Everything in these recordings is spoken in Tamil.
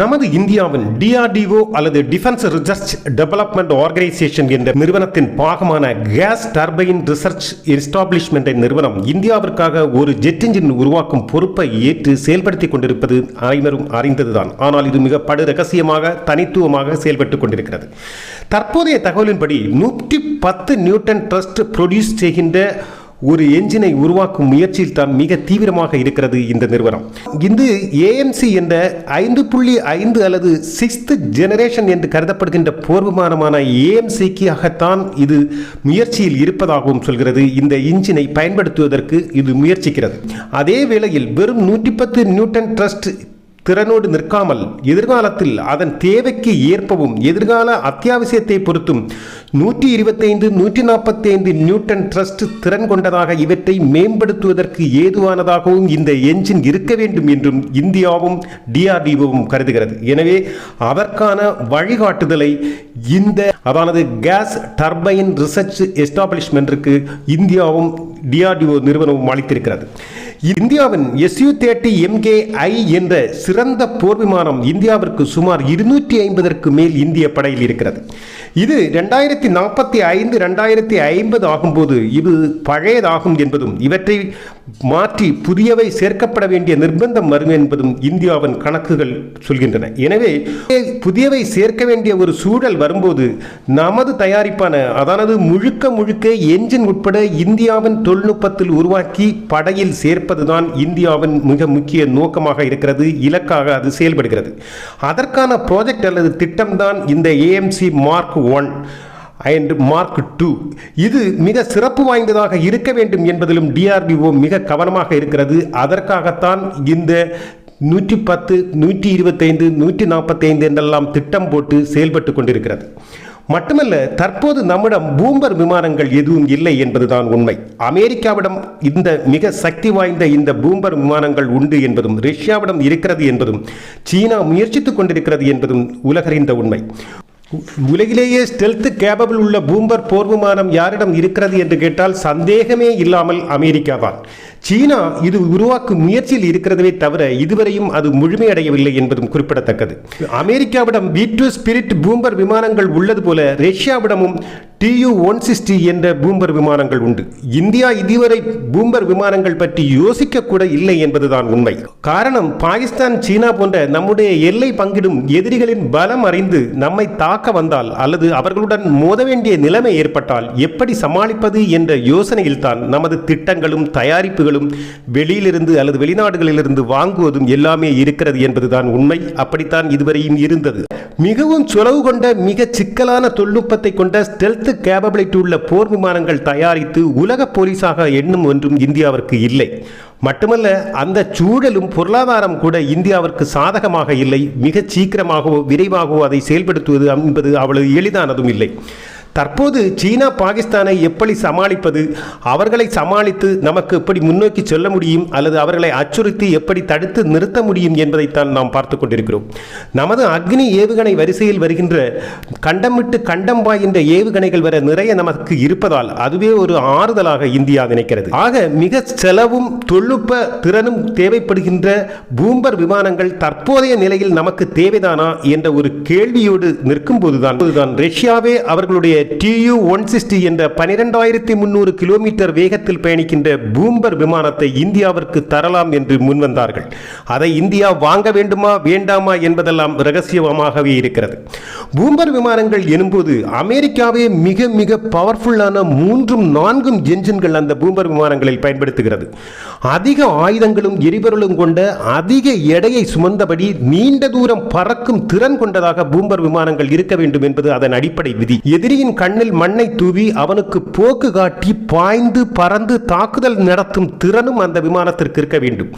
நமது இந்தியாவின் டிஆர்டிஓ அல்லது டிஃபென்ஸ் ரிசர்ச் டெவலப்மெண்ட் ஆர்கனைசேஷன் என்ற நிறுவனத்தின் பாகமான கேஸ் டர்பைன் ரிசர்ச் எஸ்டாப்ளிஷ்மெண்ட் நிறுவனம் இந்தியாவிற்காக ஒரு ஜெட் இன்ஜின் உருவாக்கும் பொறுப்பை ஏற்று செயல்படுத்திக் கொண்டிருப்பது அனைவரும் அறிந்ததுதான். ஆனால் இது மிக படு ரகசியமாக தனித்துவமாக செயல்பட்டுக் கொண்டிருக்கிறது. தற்போதைய தகவலின்படி நூற்றி பத்து நியூட்டன் ட்ரஸ்ட் ப்ரொடியூஸ் செய்கின்ற ஒரு என்ஜினை உருவாக்கும் முயற்சியில் தான் மிக தீவிரமாக இருக்கிறது இந்த நிறுவனம். இது ஏஎம்சி என்ற ஐந்து புள்ளி ஐந்து அல்லது சிக்ஸ்த் ஜெனரேஷன் என்று கருதப்படுகின்ற போர் விமானமான ஏஎம்சிக்காகத்தான் இது முயற்சியில் இருப்பதாகவும் சொல்கிறது. இந்த இன்ஜினை பயன்படுத்துவதற்கு இது முயற்சிக்கிறது. அதே வேளையில் வெறும் நூற்றி பத்து நியூட்டன் ட்ரஸ்ட் திறனோடு நிற்காமல் எதிர்காலத்தில் அதன் தேவைக்கு ஏற்பவும் எதிர்கால அத்தியாவசியத்தை பொறுத்தும் நூற்றி இருபத்தைந்து நூற்றி நாற்பத்தைந்து நியூட்டன் ட்ரஸ்ட் திறன் கொண்டதாக இவற்றை மேம்படுத்துவதற்கு ஏதுவானதாகவும் இந்த என்ஜின் இருக்க வேண்டும் என்றும் இந்தியாவும் டிஆர்டிஓவும் கருதுகிறது. எனவே அதற்கான வழிகாட்டுதலை இந்த அதானது கேஸ் டர்பைன் ரிசர்ச் எஸ்டாப்ளிஷ்மெண்ட்டிற்கு இந்தியாவும் டிஆர்டிஓ நிறுவனமும் அளித்திருக்கிறது. இந்தியாவின் எஸ்யூ தேர்ட்டி எம்கே ஐ என்ற சிறந்த போர் விமானம் இந்தியாவிற்கு சுமார் இருநூற்றி ஐம்பதற்கு மேல் இந்திய படையில் இருக்கிறது. இது ரெண்டாயிரத்தி நாற்பத்தி ஐந்து ரெண்டாயிரத்தி ஐம்பது ஆகும்போது இது பழையதாகும் என்பதும் இவற்றை மாற்றி புதியவை சேர்க்கப்பட வேண்டிய நிர்பந்தம் வரும் என்பதும் இந்தியாவின் கணக்குகள் சொல்கின்றன. எனவே புதியவை சேர்க்க வேண்டிய ஒரு சூழல் வரும்போது நமது தயாரிப்பான அதானது முழுக்க முழுக்க என்ஜின் உட்பட இந்தியாவின் தொழில்நுட்பத்தில் உருவாக்கி படையில் சேர்ப்பதுதான் இந்தியாவின் மிக முக்கிய நோக்கமாக இருக்கிறது இலக்காக அது செயல்படுகிறது. அதற்கான ப்ராஜெக்ட் அல்லது திட்டம்தான் இந்த AMC mark one and mark two இது மிக சிறப்பு வாய்ந்ததாக இருக்க வேண்டும் என்பதிலும் டிஆர்டிஓ மிக கவனமாக இருக்கிறது. அதற்காகத்தான் இந்த நூற்றி பத்து நூற்றி இருபத்தைந்து நூற்றி நாற்பத்தைந்து என்றெல்லாம் திட்டம் போட்டு செயல்பட்டு கொண்டிருக்கிறது. மட்டுமல்ல தற்போது நம்மிடம் பூம்பர் விமானங்கள் எதுவும் இல்லை என்பதுதான் உண்மை. அமெரிக்காவிடம் இந்த மிக சக்தி வாய்ந்த இந்த பூம்பர் விமானங்கள் உண்டு என்பதும் ரஷ்யாவிடம் இருக்கிறது என்பதும் சீனா முயற்சித்துக் கொண்டிருக்கிறது என்பதும் உலகறிந்த உண்மை. உலகிலேயே ஸ்டெல்த் கேபபிள் உள்ள பூம்பர் போர் விமானம் யாரிடம் இருக்கிறது என்று கேட்டால் சந்தேகமே இல்லாமல் அமெரிக்கா தான் சீனா இது உருவாக்கும் முயற்சியில் இருக்கிறதே தவிர இதுவரையும் அது முழுமையடையவில்லை என்பதும் குறிப்பிடத்தக்கது. அமெரிக்காவிடம் பி டூ ஸ்பிரிட் பூம்பர் விமானங்கள் உள்ளது போல ரஷ்யாவிடமும் டியூ ஒன் சிக்ஸ்டி என்ற பூம்பர் விமானங்கள் உண்டு. இந்தியா இதுவரை பூம்பர் விமானங்கள் பற்றி யோசிக்க கூட இல்லை என்பதுதான் உண்மை. காரணம் பாகிஸ்தான் சீனா போன்ற நம்முடைய எல்லை பங்கிடும் எதிரிகளின் பலம் அறிந்து நம்மை தாக்க வந்தால் அல்லது அவர்களுடன் மோத வேண்டிய நிலைமை ஏற்பட்டால் எப்படி சமாளிப்பது என்ற யோசனையில் தான் நமது திட்டங்களும் தயாரிப்புகளும் வெளியிலிருந்து அல்லது வெளிநாடுகளிலிருந்து வாங்குவதும் எல்லாமே இருக்கிறது என்பதுதான் உண்மை. அப்படித்தான் இதுவரையும் இருந்தது. மிகவும் சுலவு கொண்ட மிக சிக்கலான தொழில்நுட்பத்தை கொண்ட ஸ்டெல்த் கேபபிலிட்டி உள்ள போர் விமானங்கள் தயாரித்து உலக போலீஸாக எண்ணும் ஒன்றும் இந்தியாவிற்கு இல்லை. மட்டுமல்ல அந்த சூழலும் பொருளாதாரம் கூட இந்தியாவிற்கு சாதகமாக இல்லை. மிக சீக்கிரமாகவோ விரைவாகவோ அதை செயல்படுத்துவது என்பது அவ்வளவு எளிதானதும் இல்லை. தற்போது சீனா பாகிஸ்தானை எப்படி சமாளிப்பது? அவர்களை சமாளித்து நமக்கு எப்படி முன்னோக்கி செல்ல முடியும்? அல்லது அவர்களை அச்சுறுத்தி எப்படி தடுத்து நிறுத்த முடியும் என்பதைத்தான் நாம் பார்த்து கொண்டிருக்கிறோம். நமது அக்னி ஏவுகணை வரிசையில் வருகின்ற கண்டமிட்டு கண்டம் பாய்கின்ற ஏவுகணைகள் வர நிறைய நமக்கு இருப்பதால் அதுவே ஒரு ஆறுதலாக இந்தியா நினைக்கிறது. ஆக மிக செலவும் தொழில்நுட்ப திறனும் தேவைப்படுகின்ற பூம்பர் விமானங்கள் தற்போதைய நிலையில் நமக்கு தேவைதானா? என்ற ஒரு கேள்வியோடு நிற்கும் போதுதான் ரஷ்யாவே அவர்களுடைய டியூ ஒன் சிக்ஸ்டி என்ற பனிரெண்டாயிரத்தி முன்னூறு கிலோமீட்டர் வேகத்தில் பயணிக்கின்ற பூம்பர் விமானத்தை இந்தியாவிற்கு தரலாம் என்று முன்வந்தார்கள். அதை இந்தியா வாங்க வேண்டுமா வேண்டாமா என்பதெல்லாம் ரகசியமாகவே இருக்கிறது. பூம்பர் விமானங்கள் எனும்போது அமெரிக்காவே மிக மிக பவர்ஃபுல்லான மூன்றும் நான்கும் என்ஜின்கள் அந்த பூம்பர் விமானங்களில் பயன்படுத்துகிறது. அதிக ஆயுதங்களும் எரிபொருளும் கொண்ட அதிக எடையை சுமந்தபடி நீண்ட தூரம் பறக்கும் திறன் கொண்டதாக பூம்பர் விமானங்கள் இருக்க வேண்டும் என்பது அதன் அடிப்படை விதி. எதிரியின் கண்ணில் மண்ணை தூவி அவனுக்கு போக்கு காட்டி பாய்ந்து பறந்து தாக்குதல் நடத்தும் திறனும் அந்த விமானத்திற்கு இருக்க வேண்டும்.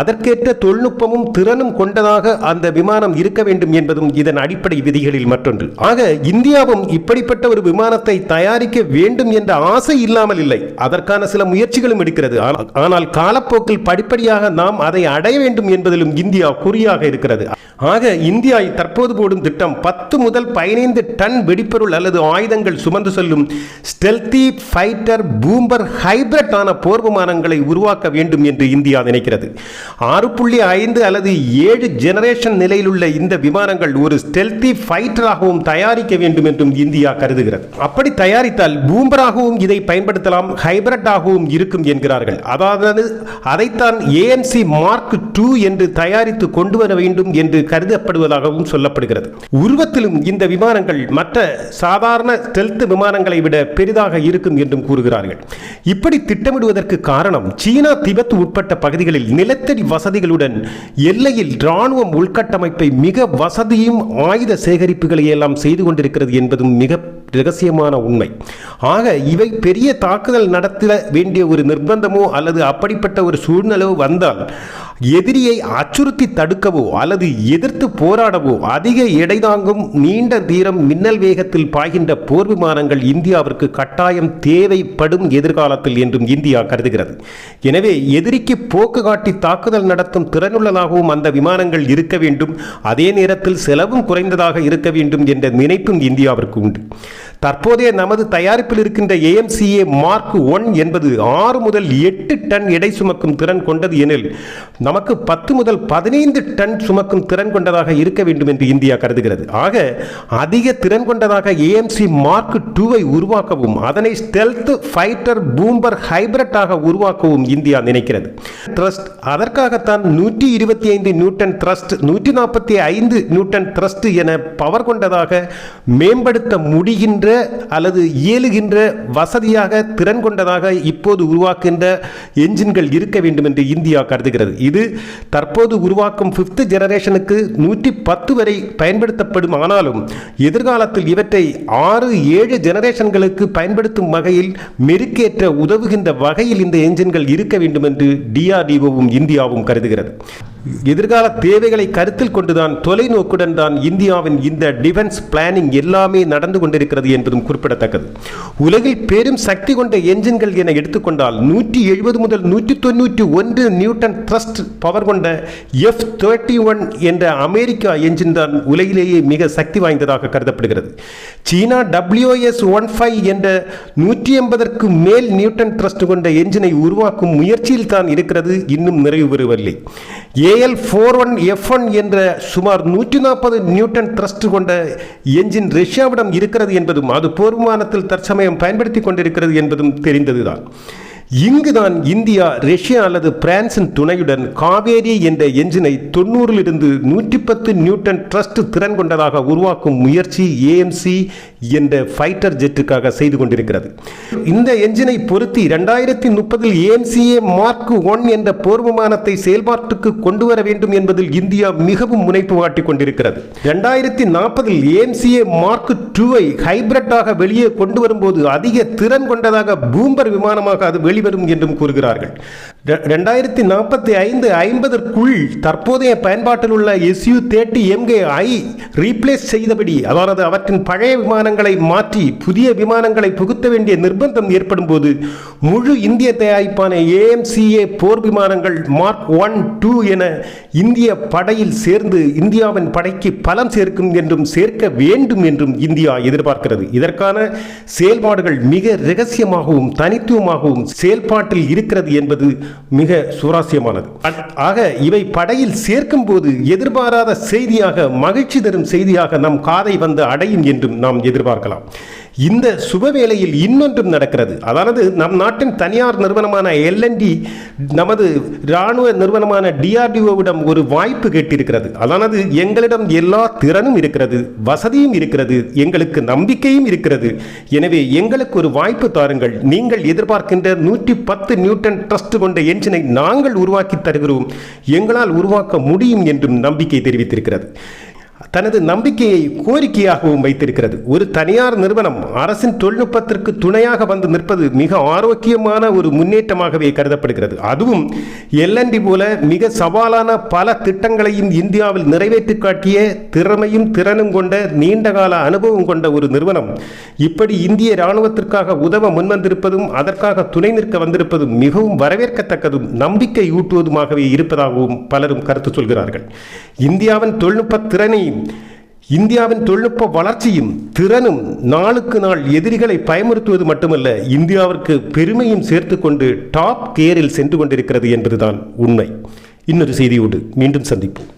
அதற்கேற்ற தொழில்நுட்பமும் திறனும் கொண்டதாக அந்த விமானம் இருக்க வேண்டும் என்பதும் இதன் அடிப்படை விதிகளில் மற்றொன்று. ஆக இந்தியாவும் இப்படிப்பட்ட ஒரு விமானத்தை தயாரிக்க வேண்டும் என்ற ஆசை இல்லாமல் இல்லை. அதற்கான சில முயற்சிகளும் எடுக்கிறது. ஆனால் காலப்போக்கில் படிப்படியாக நாம் அதை அடைய வேண்டும் என்பதிலும் இந்தியா குறியாக இருக்கிறது. ஆக இந்தியா தற்போது போடும் திட்டம் பத்து முதல் பதினைந்து டன் வெடிப்பொருள் அல்லது ஆயுத ஆயுதங்கள் சுமந்து செல்லும் ஸ்டெல்தி ஃபைட்டர் பூம்பர் ஹைபிரிட் ஆன போர் விமானங்களை உருவாக்க வேண்டும் என்று இந்தியா நினைக்கிறது. ஆறு புள்ளி ஐந்து அல்லது ஏழு ஜெனரேஷன் நிலையிலுள்ள இந்த விமானங்கள் ஒரு ஸ்டெல்தி ஃபைட்டராகவும் தயாரிக்க வேண்டும் என்றும் இந்தியா கருதுகிறது. அப்படி தயாரித்தால் பூம்பராகவும் இதை பயன்படுத்தலாம் ஹைபிரிட்டாகவும் இருக்கும் என்கிறார்கள். அதாவது அதைத்தான் ஏஎன்சி மார்க் டூ என்று தயாரித்து கொண்டு வர வேண்டும் என்று கருதப்படுவதாகவும் சொல்லப்படுகிறது. உருவத்திலும் இந்த விமானங்கள் மற்ற சாதாரண ஸ்டெல்த் விமானங்களை விட பெரிதாக இருக்கும் என்றும் கூறுகிறார்கள். இப்படி திட்டமிடுவதற்கு காரணம் சீனா திபெத் உட்பட்ட பகுதிகளில் நிலத்தடி வசதிகளுடன் எல்லையில் ராணுவம் உள்கட்டமைப்பை மிக வசதியும் ஆயுத சேகரிப்புகளை எல்லாம் செய்து கொண்டிருக்கிறது என்பதும் மிக ரகசியமான உண்மை. ஆக இவை பெரிய தாக்குதல் நடத்த வேண்டிய ஒரு நிர்பந்தமோ அல்லது அப்படிப்பட்ட ஒரு சூழ்நிலையோ வந்தால் எதிரியை அச்சுறுத்தி தடுக்கவோ அல்லது எதிர்த்து போராடவோ அதிக எடை தாங்கும் நீண்ட தீரம் மின்னல் வேகத்தில் பாய்கின்ற போர் விமானங்கள் இந்தியாவிற்கு கட்டாயம் தேவைப்படும் எதிர்காலத்தில் என்றும் இந்தியா கருதுகிறது. எனவே எதிரிக்கு போக்கு காட்டி தாக்குதல் நடத்தும் திறனுள்ளதாகவும் அந்த விமானங்கள் இருக்க வேண்டும். அதே நேரத்தில் செலவும் குறைந்ததாக இருக்க வேண்டும் என்ற நினைப்பும் இந்தியாவிற்கு உண்டு. தற்போதைய நமது தயாரிப்பில் இருக்கின்ற ஏஎம்சிஏ மார்க் ஒன் என்பது ஆறு முதல் எட்டு டன் எடை சுமக்கும் திறன் கொண்டது எனில் நமக்கு பத்து முதல் பதினைந்து டன் சுமக்கும் திறன் கொண்டதாக இருக்க வேண்டும் என்று இந்தியா கருதுகிறது. ஆக அதிக திறன் கொண்டதாக ஏஎம்சி மார்க் டூவை உருவாக்கவும் அதனை ஸ்டெல்த் ஃபைட்டர் பூம்பர் ஹைபிரட்டாக உருவாக்கவும் இந்தியா நினைக்கிறது. த்ரஸ்ட் அதற்காகத்தான் நூற்றி இருபத்தி ஐந்து நியூட்டன் த்ரஸ்ட் நூற்றி நாற்பத்தி ஐந்து நியூட்டன் த்ரஸ்ட் என பவர் கொண்டதாக மேம்படுத்த முடிகின்ற அல்லது இயலுகின்ற வசதியாக திறன் கொண்டதாக இப்போது உருவாக்குகின்ற என்ஜின்கள் இருக்க வேண்டும் என்று இந்தியா கருதுகிறது. இது தற்போது உருவாக்கும் ஃபிஃப்த் ஜெனரேஷனுக்கு நூற்றி பத்து வரை பயன்படுத்தப்படும். ஆனாலும் எதிர்காலத்தில் இவற்றை ஆறு ஏழு ஜெனரேஷன்களுக்கு பயன்படுத்தும் வகையில் மெருக்கேற்ற உதவுகின்ற வகையில் இந்த என்ஜின்கள் இருக்க வேண்டும் என்று டிஆர்டிஓவும் இந்தியாவும் கருதுகிறது. எதிர்கால தேவைகளை கருத்தில் கொண்டுதான் தொலைநோக்குடன் தான் இந்தியாவின் இந்த டிஃபென்ஸ் பிளானிங் எல்லாமே நடந்து கொண்டிருக்கிறது என்பதும் குறிப்பிடத்தக்கது. உலகில் பெரும் சக்தி கொண்ட என்ஜின்கள் என எடுத்துக்கொண்டால் நூற்றி எழுபது முதல் நூற்றி தொண்ணூற்றி ஒன்று நியூட்டன் த்ரஸ்ட் பவர் கொண்ட எஃப் தேர்ட்டி ஒன் என்ற அமெரிக்கா என்ஜின் தான் உலகிலேயே மிக சக்தி வாய்ந்ததாக கருதப்படுகிறது. சீனா டபிள்யூஎஸ் ஒன் ஃபைவ் என்ற நூற்றி எண்பதற்கு மேல் நியூட்டன் த்ரஸ்ட் கொண்ட என்ஜினை உருவாக்கும் முயற்சியில் தான் இருக்கிறது. இன்னும் நிறைவு பெறவில்லை. AL four one F one என்ற சுமார் நூற்றி நாற்பது நியூட்டன் த்ரஸ்ட் கொண்ட என்ஜின் ரஷ்யாவிடம் இருக்கிறது என்பதும் அது போர் விமானத்தில் தற்சமயம் பயன்படுத்தி கொண்டிருக்கிறது என்பதும் தெரிந்ததுதான். இங்குதான் இந்தியா ரஷ்யா அல்லது பிரான்சின் துணையுடன் காவேரி என்ற என்ஜினை தொண்ணூறிலிருந்து நூற்றி பத்து நியூட்டன் ட்ரஸ்ட் திறன் கொண்டதாக உருவாக்கும் முயற்சி ஏஎம்சி என்ற ஃபைட்டர் ஜெட்டுக்காக செய்து கொண்டிருக்கிறது. இந்த என்ஜினை பொருத்தி ரெண்டாயிரத்தி முப்பதில் ஏஎம்சிஏ மார்க் ஒன் என்ற போர் விமானத்தை செயல்பாட்டுக்கு கொண்டு வர வேண்டும் என்பதில் இந்தியா மிகவும் முனைப்பு காட்டிக் கொண்டிருக்கிறது. ரெண்டாயிரத்தி நாற்பதில் ஏஎம்சிஏ மார்க் டூவை ஹைபிரிட்டாக வெளியே கொண்டு வரும்போது அதிக திறன் கொண்டதாக பூம்பர் விமானமாக அது வெளி வெளிவரும் என்றும் கூறுகிறார்கள். ரெண்டாயிரத்தி நாற்பத்தி ஐந்து ஐம்பதற்குள் தற்போதைய பயன்பாட்டில் உள்ள SU thirty MK I replace செய்தபடி அதாவது அவற்றின் பழைய விமானங்களை மாற்றி புதிய விமானங்களை புகுத்த வேண்டிய நிர்பந்தம் ஏற்படும் போது முழு இந்திய தயாரிப்பான ஏஎம்சிஏ போர் விமானங்கள் மார்க் ஒன் டூ என இந்திய படையில் சேர்ந்து இந்தியாவின் படைக்கு பலம் சேர்க்கும் என்றும் சேர்க்க வேண்டும் என்றும் இந்தியா எதிர்பார்க்கிறது. இதற்கான செயல்பாடுகள் மிக ரகசியமாகவும் தனித்துவமாகவும் செயல்பாட்டில் இருக்கிறது என்பது மிக சுவாரஸ்யமானது. ஆக இவை படையில் சேர்க்கும் போது எதிர்பாராத செய்தியாக மகிழ்ச்சி தரும் செய்தியாக நம் காதை வந்து அடையும் என்றும் நாம் எதிர்பார்க்கலாம். இந்த சுப வேளையில் இன்னொன்றும் நடக்கிறது. அதாவது நம் நாட்டின் தனியார் நிறுவனமான எல்என்டி நமது இராணுவ நிறுவனமான டிஆர்டிஓவிடம் ஒரு வாய்ப்பு கேட்டிருக்கிறது. அதானது எங்களிடம் எல்லா திறனும் இருக்கிறது வசதியும் இருக்கிறது எங்களுக்கு நம்பிக்கையும் இருக்கிறது. எனவே எங்களுக்கு ஒரு வாய்ப்பு தாருங்கள். நீங்கள் எதிர்பார்க்கின்ற நூற்றி பத்து நியூட்டன் ட்ரஸ்ட் கொண்ட என்ஜினை நாங்கள் உருவாக்கி தருகிறோம். எங்களால் உருவாக்க முடியும் என்றும் நம்பிக்கை தெரிவித்திருக்கிறது. தனது நம்பிக்கையை கோரிக்கையாகவும் வைத்திருக்கிறது. ஒரு தனியார் நிறுவனம் அரசின் தொழில்நுட்பத்திற்கு துணையாக வந்து நிற்பது மிக ஆரோக்கியமான ஒரு முன்னேற்றமாகவே கருதப்படுகிறது. அதுவும் எல்என்டி போல மிக சவாலான பல திட்டங்களையும் இந்தியாவில் நிறைவேற்றி காட்டிய திறமையும் திறனும் கொண்ட நீண்டகால அனுபவம் கொண்ட ஒரு நிறுவனம். இப்படி இந்திய இராணுவத்திற்காக உதவ முன்வந்திருப்பதும் அதற்காக துணை நிற்க வந்திருப்பதும் மிகவும் வரவேற்கத்தக்கதும் நம்பிக்கை ஊட்டுவதுமாகவே இருப்பதாகவும் பலரும் கருத்து சொல்கிறார்கள். இந்தியாவின் தொழில்நுட்ப திறனை இந்தியாவின் தொழில்நுட்ப வளர்ச்சியும் திறனும் நாளுக்கு நாள் எதிரிகளை பயமுறுத்துவது மட்டுமல்ல இந்தியாவிற்கு பெருமையும் சேர்த்து கொண்டு டாப் கேரில் சென்று கொண்டிருக்கிறது என்பதுதான் உண்மை. இன்னொரு செய்தியோடு மீண்டும் சந்திப்போம்.